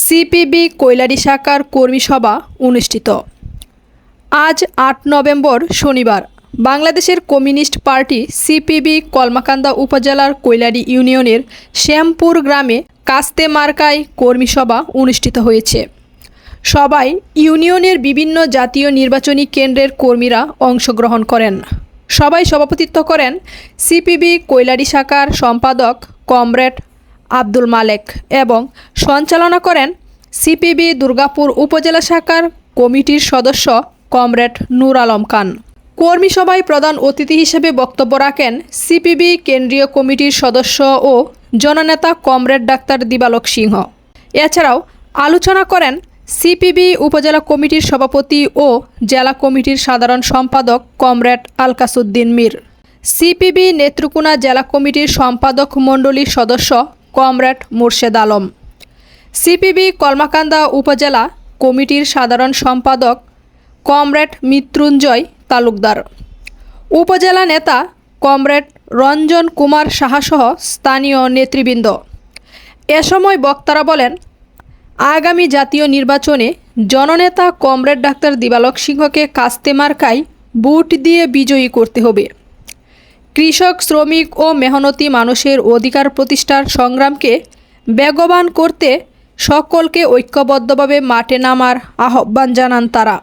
CPB কৈলারি শাখার কর্মী সভা অনুষ্ঠিত। আজ আট নভেম্বর শনিবার বাংলাদেশের কমিউনিস্ট পার্টি সিপিবি কলমাকান্দা উপজেলার কৈলারি ইউনিয়নের শ্যামপুর গ্রামে কাস্তে মার্কায় কর্মী সভা অনুষ্ঠিত হয়েছে। সবাই ইউনিয়নের বিভিন্ন জাতীয় নির্বাচনী কেন্দ্রের কর্মীরা অংশগ্রহণ করেন। সবাই সভাপতিত্ব করেন সিপিবি কৈলারি শাখার সম্পাদক কমরেড আব্দুল মালেক এবং সঞ্চালনা করেন সিপিবি দুর্গাপুর উপজেলা শাখার কমিটির সদস্য কমরেড নূর আলম খান। কর্মী সভায় প্রধান অতিথি হিসেবে বক্তব্য রাখেন সিপিবি কেন্দ্রীয় কমিটির সদস্য ও জননেতা কমরেড ডাক্তার দিবালক সিংহ। এছাড়াও আলোচনা করেন সিপিবি উপজেলা কমিটির সভাপতি ও জেলা কমিটির সাধারণ সম্পাদক কমরেড আলকাসুদ্দিন মীর। সিপিবি নেত্রকোনা জেলা কমিটির সম্পাদক মণ্ডলীর সদস্য কমরেড মোর্শেদ আলম। সিপিবি কলমাকান্দা উপজেলা কমিটির সাধারণ সম্পাদক কমরেড মৃত্যুঞ্জয় তালুকদার। উপজেলা নেতা কমরেড রঞ্জন কুমার সাহাসহ স্থানীয় নেতৃবৃন্দ। এ সময় বক্তারা বলেন, আগামী জাতীয় নির্বাচনে জননেতা কমরেড ডাক্তার দিবালক সিংহকে কাস্তে মার্কায় বুট দিয়ে বিজয়ী করতে হবে। কৃষক, শ্রমিক ও মেহনতি মানুষের অধিকার প্রতিষ্ঠার সংগ্রামকে বেগবান করতে সকলকে ঐক্যবদ্ধভাবে মাঠে নামার আহ্বান জানান তারা।